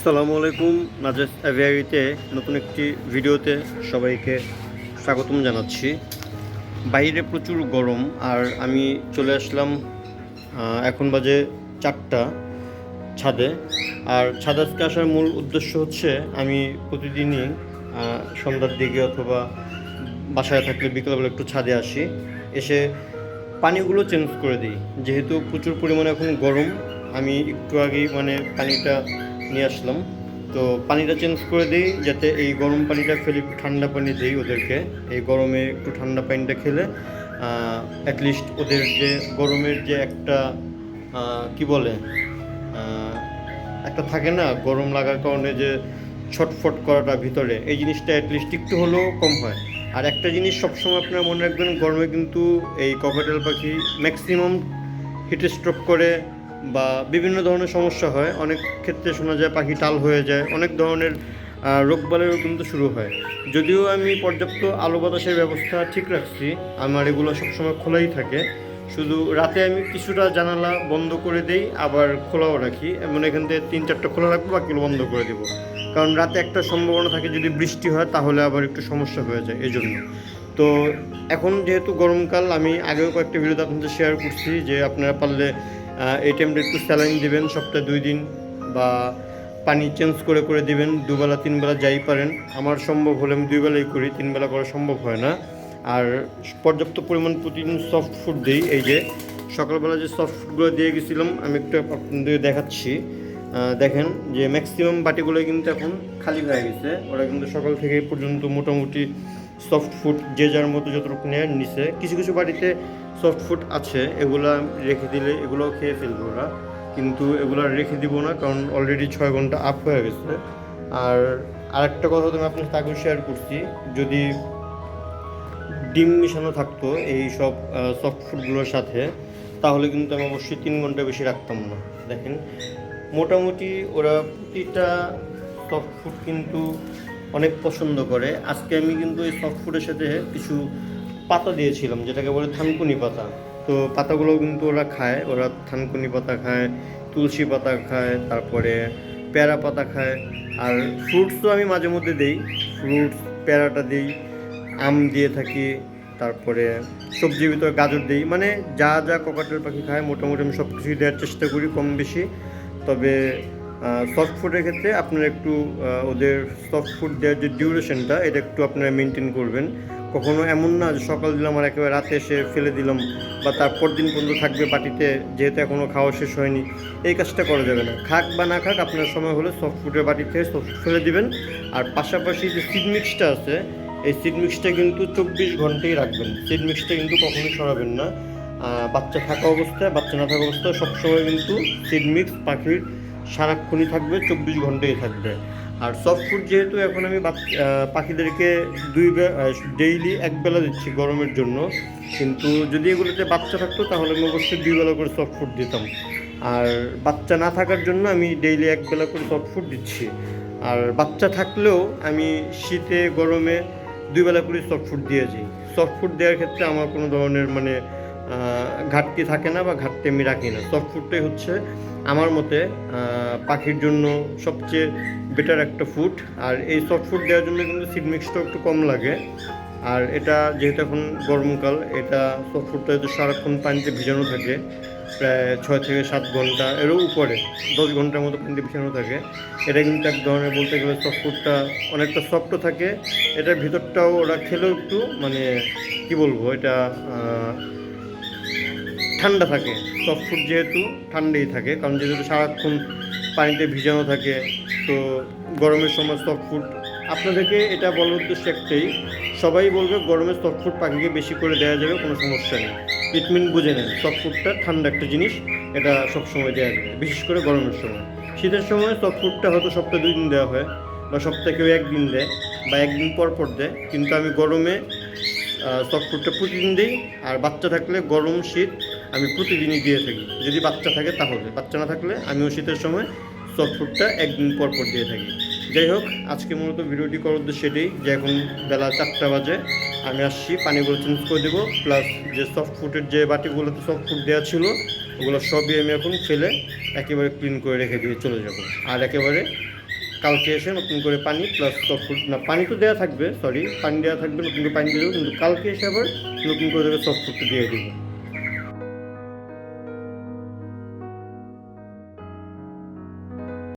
আসসালামু আলাইকুম, নাজেস অ্যাভিয়ারিতে নতুন একটি ভিডিওতে সবাইকে স্বাগতম জানাচ্ছি। বাইরে প্রচুর গরম আর আমি চলে আসলাম এখন বাজে চারটা ছাদে। আর ছাদে আজকে আসার মূল উদ্দেশ্য হচ্ছে আমি প্রতিদিনই সন্ধ্যার দিকে অথবা বাসায় থাকলে বিকেলবেলা একটু ছাদে আসি। এসে পানিগুলো চেঞ্জ করে দিই। যেহেতু প্রচুর পরিমাণে এখন গরম, আমি একটু আগেই মানে পানিটা নিয়ে আসলাম। তো পানিটা চেঞ্জ করে দিই যাতে এই গরম পানিটা ফেলে একটু ঠান্ডা পানি দিই ওদেরকে। এই গরমে একটু ঠান্ডা পানিটা খেলে অ্যাটলিস্ট ওদের যে গরমের যে একটা কি বলে একটা থাকে না, গরম লাগার কারণে যে ছটফট করাটা ভিতরে, এই জিনিসটা অ্যাটলিস্ট একটু হলেও কম হয়। আর একটা জিনিস সবসময় আপনারা মনে রাখবেন, গরমে কিন্তু এই ককাটেল পাখি ম্যাক্সিমাম হিট স্ট্রোক করে বা বিভিন্ন ধরনের সমস্যা হয়। অনেক ক্ষেত্রে শোনা যায় পাখি টাল হয়ে যায়। অনেক ধরনের আহ, রোগবালাইও কিন্তু শুরু হয়। যদিও আমি পর্যাপ্ত আলো বাতাসের ব্যবস্থা ঠিক রাখছি আমার এগুলো সবসময় খোলাই থাকে। শুধু রাতে আমি কিছুটা জানালা বন্ধ করে দেই আবার খোলাও রাখি। এমন এখান থেকে তিন চারটা খোলা রাখব বাকিগুলো বন্ধ করে দেবো। কারণ রাতে একটা সম্ভাবনা থাকে যদি বৃষ্টি হয় তাহলে আবার একটু সমস্যা হয়ে যায় এই জন্য তো এখন যেহেতু গরমকাল আমি আগেও কয়েকটা ভিডিওতে আপনাদের শেয়ার করছি যে আপনারা পারলে এই টাইমটা একটু স্যালাইন দিবেন, সপ্তাহে দুই দিন, বা পানি চেঞ্জ করে করে দিবেন, দুবেলা, তিনবেলা যাই পারেন। আমার সম্ভব হলে আমি দুই বেলাই করি, তিনবেলা করা সম্ভব হয় না। আর পর্যাপ্ত পরিমাণ প্রতিদিন সফট ফুড দিই, এই যে সকালবেলা যে সফট ফুডগুলো দিয়ে গেছিলাম, আমি একটু আপনাদের দেখাচ্ছি। দেখেন যে ম্যাক্সিমাম বাটিগুলো কিন্তু এখন খালি হয়ে গেছে। ওরা কিন্তু সকাল থেকে পর্যন্ত মোটামুটি সফট ফুড যে যার মতো যতটুকু নেয় নিছে। কিছু কিছু বাড়িতে সফট ফুড আছে, এগুলা রেখে দিলে এগুলোও খেয়ে ফেলবে ওরা। কিন্তু এগুলো রেখে দিব না, কারণ অলরেডি ছয় ঘণ্টা আপ হয়ে গেছে। আর আরেকটা কথা তুমি আপনার তাকেও শেয়ার করছি, যদি ডিম মিশানো থাকতো এই সব সফট ফুডগুলোর সাথে, তাহলে কিন্তু আমি অবশ্যই তিন ঘণ্টা বেশি রাখতাম না। দেখেন, মোটামুটি ওরা প্রতিটা সফট ফুড কিন্তু অনেক পছন্দ করে। আজকে আমি কিন্তু এই সফট ফুডের সাথে কিছু পাতা দিয়েছিলাম, যেটাকে বলে থানকুনি পাতা। তো পাতাগুলো কিন্তু ওরা খায়। ওরা থানকুনি পাতা খায়, তুলসী পাতা খায়, তারপরে প্যারা পাতা খায়। আর ফ্রুটসও আমি মাঝে মধ্যে দিই। ফ্রুটস প্যারাটা দিই, আম দিয়ে থাকি, তারপরে সবজির ভিতরে গাজর দিই। মানে যা যা ককাটেল পাখি খায়, মোটামুটি আমি সব কিছুই দেওয়ার চেষ্টা করি কম বেশি। তবে সফট ফুডের ক্ষেত্রে আপনারা একটু ওদের সফট ফুড দেওয়ার যে ডিউরেশনটা এটা একটু আপনারা মেনটেন করবেন। কখনো এমন না যে সকাল দিলাম আর একেবারে রাতে এসে ফেলে দিলাম বা তারপর দিন পর্যন্ত থাকবে বাটিতে, যেহেতু এখনও খাওয়া শেষ হয়নি। এই কাজটা করা যাবে না। খাক বা না খাক, আপনার সময় হলে সফট ফুডের বাটিতে ফেলে দিবেন। আর পাশাপাশি যে সিড মিক্সটা আছে, এই সিড মিক্সটা কিন্তু চব্বিশ ঘন্টাই রাখবেন। সিড মিক্সটা কিন্তু কখনোই সরাবেন না। বাচ্চা থাকা অবস্থায়, বাচ্চা না থাকা অবস্থায় সবসময় কিন্তু সিড মিক্স পাখির সারাক্ষণই থাকবে, চব্বিশ ঘন্টাই থাকবে। আর সফট ফুড যেহেতু এখন আমি পাখিদেরকে দুই ডেইলি এক বেলা দিচ্ছি গরমের জন্য, কিন্তু যদি এগুলোতে বাচ্চা থাকতো তাহলে আমি অবশ্যই দুই বেলা করে সফট ফুড দিতাম। আর বাচ্চা না থাকার জন্য আমি ডেইলি এক বেলা করে সফট ফুড দিচ্ছি। আর বাচ্চা থাকলেও আমি শীতে, গরমে দুই বেলা করে সফট ফুড দিয়েছি সফট ফুড দেওয়ার ক্ষেত্রে আমার কোনো ধরনের মানে ঘাটতি থাকে না বা ঘাটতি আমি রাখি না। সফট ফুডটাই হচ্ছে আমার মতে পাখির জন্য সবচেয়ে বেটার একটা ফুড আর এই সফট ফুড দেওয়ার জন্য কিন্তু সিড মিক্সটাও একটু কম লাগে। আর এটা যেহেতু এখন গরমকাল, এটা সফট ফুডটা যদি সারাক্ষণ পানিতে ভিজানো থাকে। প্রায় ছয় থেকে সাত ঘণ্টা, এরও উপরে, দশ ঘণ্টার মতো পানিতে ভিজানো থাকে। এটা কিন্তু এক ধরনের বলতে গেলে সফট ফুডটা অনেকটা সফটও থাকে। এটার ভিতরটাও ওরা খেলেও একটু মানে কি বলব, এটা ঠান্ডা থাকে। সফট ফুড যেহেতু ঠান্ডাই থাকে, কারণ যেহেতু সারাক্ষণ পানিতে ভিজানো থাকে, তো গরমের সময় ফুড আপনাদেরকে এটা বলার উদ্দেশ্য একটাই, সবাই বলবে গরমে ফুড পাখিকে বেশি করে দেওয়া যাবে, কোনো সমস্যা নেই। ট্রিটমেন্ট বুঝে নেন ফুডটা ঠান্ডা একটা জিনিস, এটা সবসময় দেওয়া যাবে, বিশেষ করে গরমের সময়। শীতের সময় ফুডটা হয়তো সপ্তাহে দুই দিন দেওয়া হয়, বা সপ্তাহে কেউ একদিন দেয়, বা একদিন পর পর দেয়, কিন্তু আমি গরমে ফুডটা প্রতিদিন দিই, আর বাচ্চা থাকলে গরম শীত আমি প্রতিদিনই দিয়ে থাকি। যদি বাচ্চা থাকে তাহলে, বাচ্চা না থাকলে আমিও শীতের সময় সফট ফুডটা একদিন পর পর দিয়ে থাকি। যাই হোক, আজকে মূলত ভিডিওটি করার উদ্দেশ্য এটাই যে এখন বেলা চারটা বাজে, আমি আসছি, পানিগুলো চেঞ্জ করে দেবো প্লাস যে সফট ফুডের যে বাটিগুলোতে সফট ফুড দেওয়া ছিল, ওগুলো সবই আমি এখন ফেলে একেবারে ক্লিন করে রেখে দিয়ে চলে যাব। আর একেবারে কালকে এসে নতুন করে পানি প্লাস সফট ফুড না, পানি তো দেওয়া থাকবে সরি পানি দেওয়া থাকবে, নতুন করে পানি দিয়ে দেবো, কিন্তু কালকে এসে আবার নতুন করে সফট ফুডটা দিয়ে দেবো।